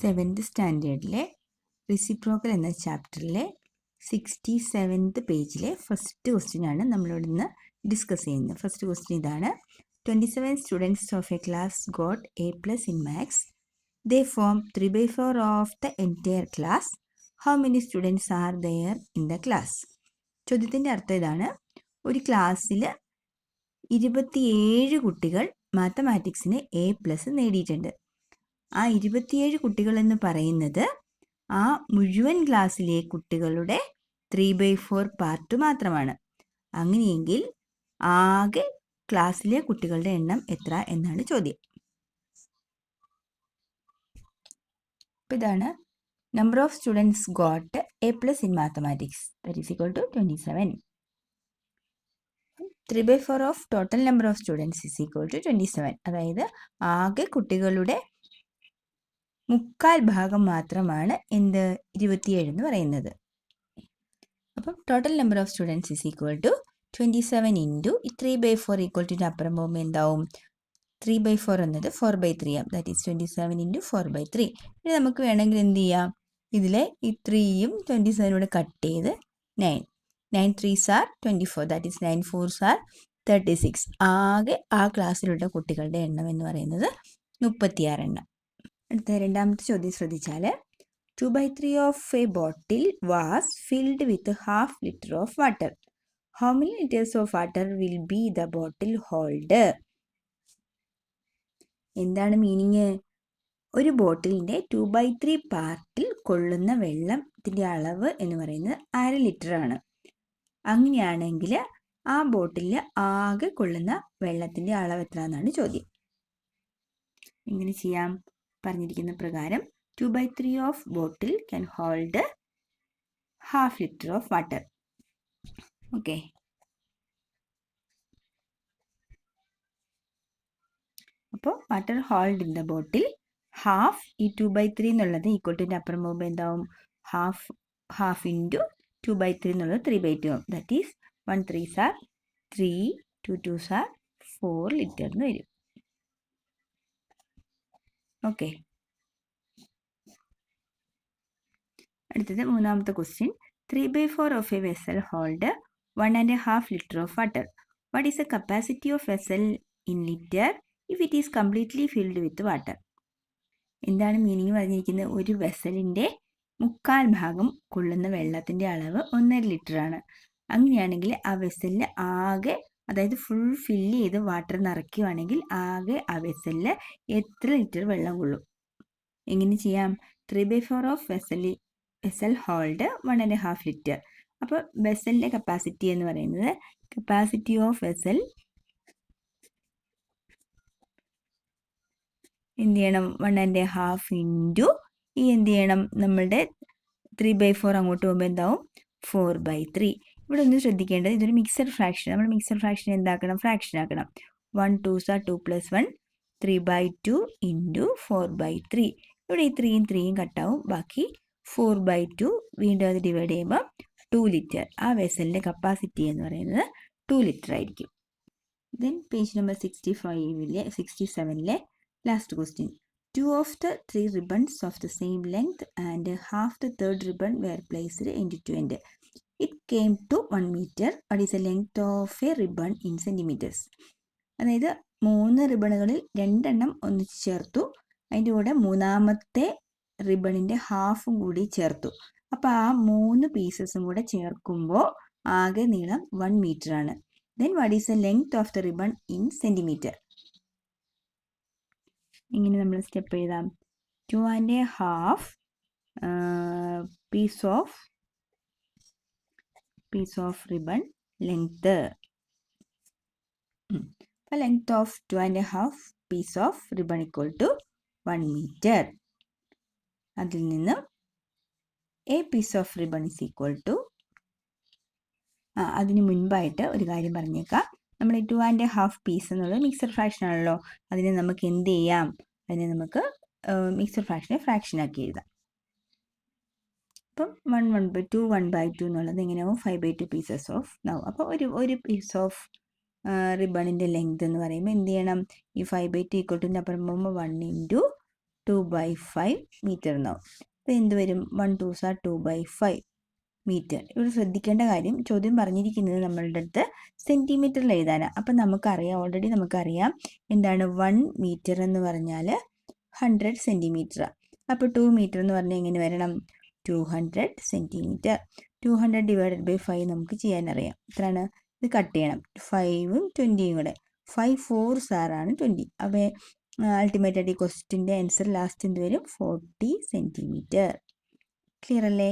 Seventh സ്റ്റാൻഡേർഡിലെ reciprocal എന്ന ചാപ്റ്ററിലെ sixty seventh പേജിലെ ഫസ്റ്റ് ക്വസ്റ്റ്യൻ ആണ് നമ്മളിവിടെ നിന്ന് ഡിസ്കസ് ചെയ്യുന്നത്. ഫസ്റ്റ് ക്വസ്റ്റ്യൻ ഇതാണ്. Twenty seven students of a class got A plus in maths they form three by four of the entire class how many students are there in the class ചോദ്യത്തിന്റെ അർത്ഥം ഇതാണ്. ഒരു ക്ലാസ്സിൽ ഇരുപത്തിയേഴ് കുട്ടികൾ മാത്തമാറ്റിക്സിന് A plus നേടിയിട്ടുണ്ട്. ആ ഇരുപത്തിയേഴ് കുട്ടികൾ എന്ന് പറയുന്നത് ആ മുഴുവൻ ക്ലാസ്സിലെ കുട്ടികളുടെ ത്രീ ബൈ ഫോർ പാർട്ട് മാത്രമാണ്. അങ്ങനെയെങ്കിൽ ആകെ ക്ലാസ്സിലെ കുട്ടികളുടെ എണ്ണം എത്ര എന്നാണ് ചോദ്യം. അപ്പം ഇതാണ് number of students got A plus in mathematics that is equal to twenty seven three by four of total number of students is equal to twenty seven അതായത് ആകെ കുട്ടികളുടെ മുക്കാൽ ഭാഗം മാത്രമാണ് എന്ത് ഇരുപത്തിയേഴ് എന്ന് പറയുന്നത്. അപ്പം total number of students is equal to twenty seven into three by four equal to അപ്പുറം പോകുമ്പോൾ എന്താവും? ത്രീ ബൈ ഫോർ എന്നത് ഫോർ ബൈ ത്രീ ആവും that is twenty seven into four by three ഇനി നമുക്ക് വേണമെങ്കിൽ എന്ത് ചെയ്യാം? ഇതിലെ ഈ ത്രീയും ട്വന്റി സെവനൂടെ കട്ട് ചെയ്ത് nine nine threes are twenty four that is nine fours are thirty six ആകെ ആ ക്ലാസ്സിലുള്ള കുട്ടികളുടെ എണ്ണം എന്ന് പറയുന്നത് മുപ്പത്തിയാറ് എണ്ണം. അടുത്ത രണ്ടാമത്തെ ചോദ്യം ശ്രദ്ധിച്ചാൽ two by three of a bottle was filled with half litre of water how many litres of water will be the bottle hold എന്താണ് മീനിങ് ഒരു ബോട്ടിലിന്റെ ടു ബൈ ത്രീ പാർട്ടിൽ കൊള്ളുന്ന വെള്ളത്തിന്റെ അളവ് എന്ന് പറയുന്നത് അര ലിറ്റർ ആണ്. അങ്ങനെയാണെങ്കിൽ ആ ബോട്ടിലിൽ ആകെ കൊള്ളുന്ന വെള്ളത്തിന്റെ അളവ് എത്ര എന്നാണ് ചോദ്യം. എങ്ങനെ ചെയ്യാം? പറഞ്ഞിരിക്കുന്ന പ്രകാരം two by three of bottle can hold half litre of water okay അപ്പോൾ water hold in the bottle half ഈ ടു ബൈ ത്രീ എന്നുള്ളത് ഈ ടുന്റെ അപ്പുറം പോകുമ്പോൾ എന്താവും? Half half into two by three എന്നുള്ളത് ത്രീ ബൈ ടു ആവും. That is one three are three two two are four litre എന്ന് വരും. ഓക്കെ അടുത്തത് മൂന്നാമത്തെ question three by four of a vessel hold one and half litre of water what is a capacity of vessel in litre if it is completely filled with water എന്താണ് meaning പറഞ്ഞിരിക്കുന്നത്? ഒരു വെസലിന്റെ മുക്കാൽ ഭാഗം കൊള്ളുന്ന വെള്ളത്തിന്റെ അളവ് ഒന്നര ലിറ്റർ ആണ്. അങ്ങനെയാണെങ്കിൽ ആ വെസലിൽ ആകെ അതായത് ഫുൾ ഫില്ല് ചെയ്ത് വാട്ടർ നിറയ്ക്കുകയാണെങ്കിൽ ആകെ ആ വെസലിൽ എത്ര ലിറ്റർ വെള്ളം കൊള്ളും? എങ്ങനെ ചെയ്യാം? Three by four of vessel vessel hold one and half litre അപ്പോൾ വെസലിന്റെ കപ്പാസിറ്റി എന്ന് പറയുന്നത് കപ്പാസിറ്റി ഓഫ് വെസൽ എന്ത് ചെയ്യണം? വൺ ആൻഡ് ഹാഫ് ഇന്റു ഈ എന്ത് ചെയ്യണം? നമ്മളുടെ ത്രീ ബൈ ഫോർ അങ്ങോട്ട് പോകുമ്പോൾ എന്താവും? ഫോർ ബൈ ത്രീ ഇവിടെ ഒന്ന് ശ്രദ്ധിക്കേണ്ടത് ഇതൊരു മിക്സഡ് ഫ്രാക്ഷൻ നമ്മൾ മിക്സഡ് ഫ്രാക്ഷൻ എന്താക്കണം? ഫ്രാക്ഷൻ ആക്കണം. One two are two plus one three by two into four by three ഇവിടെ ഈ ത്രീയും ത്രീയും കട്ടാവും ബാക്കി ഫോർ ബൈ ടു വീണ്ടും അത് ഡിവൈഡ് ചെയ്യുമ്പോൾ ടു ലിറ്റർ ആ വെസലിന്റെ കപ്പാസിറ്റി എന്ന് പറയുന്നത് ടു ലിറ്റർ ആയിരിക്കും. ദെൻ പേജ് നമ്പർ സിക്സ്റ്റി ഫൈവിലെ sixty സെവനിലെ last question two of the three ribbons of the same length and half the third ribbon were placed in to end it came to one metre what is a length of a ribbon in centimetres അതായത് മൂന്ന് റിബണുകളിൽ രണ്ടെണ്ണം ഒന്നിച്ച് ചേർത്തു. അതിന്റെ കൂടെ മൂന്നാമത്തെ റിബണിന്റെ ഹാഫും കൂടി ചേർത്തു. അപ്പോൾ ആ മൂന്ന് പീസസും കൂടെ ചേർക്കുമ്പോൾ ആകെ നീളം വൺ മീറ്റർ ആണ്. Then what is a length of the ribbon in centimetre ഇങ്ങനെ നമ്മൾ സ്റ്റെപ്പ് എഴുതാം. Two and a half piece of piece of ribbon length അപ്പോൾ length of two and a half piece of ribbon equal to one metre അതിൽ നിന്നും a piece of ribbon is equal to ആ അതിന് മുൻപായിട്ട് ഒരു കാര്യം പറഞ്ഞേക്കാം. നമ്മൾ ടു ആൻഡ് ഹാഫ് പീസ് എന്നുള്ളത് മിക്സർ ഫ്രാക്ഷൻ ആണല്ലോ. അതിനെ നമുക്ക് എന്ത് ചെയ്യാം? അതിനെ നമുക്ക് മിക്സർ ഫ്രാക്ഷനെ ഫ്രാക്ഷൻ ആക്കി എഴുതാം. അപ്പം one one by two one by two എന്നുള്ളത് എങ്ങനെയാവും five by two pieces of നാവും അപ്പോൾ ഒരു ഒരു പീസ് ഓഫ് റിബണിന്റെ ലെങ്ത് എന്ന് പറയുമ്പോൾ എന്ത് ചെയ്യണം? ഈ ഫൈവ് ബൈ ടു ഈക്വൽ ടുന്റെ അപ്പുറം പോകുമ്പോൾ one into two by five metre എന്നാവും അപ്പോൾ എന്ത് വരും? One two are two by five metre ഇവിടെ ശ്രദ്ധിക്കേണ്ട കാര്യം ചോദ്യം പറഞ്ഞിരിക്കുന്നത് നമ്മളുടെ അടുത്ത് സെന്റിമീറ്ററിൽ എഴുതാനാണ് അപ്പം നമുക്കറിയാം ഓൾറെഡി നമുക്കറിയാം എന്താണ് വൺ മീറ്റർ എന്ന് പറഞ്ഞാൽ ഹൺഡ്രഡ് സെന്റിമീറ്റർ അപ്പോൾ ടു മീറ്റർ എന്ന് പറഞ്ഞാൽ എങ്ങനെ വരണം? Two hundred centimetre two hundred divided by five നമുക്ക് ചെയ്യാനറിയാം. എത്രയാണ്? ഇത് കട്ട് ചെയ്യണം. ഫൈവും ട്വന്റിയും കൂടെ. ഫൈവ് ഫോർ സാറാണ് ട്വന്റി അപ്പോൾ അൾട്ടിമേറ്റ് ആയിട്ട് ഈ ക്വസ്റ്റിന്റെ ആൻസർ ലാസ്റ്റ് എന്ത് വരും ഫോർട്ടി സെന്റിമീറ്റർ ക്ലിയർ അല്ലേ?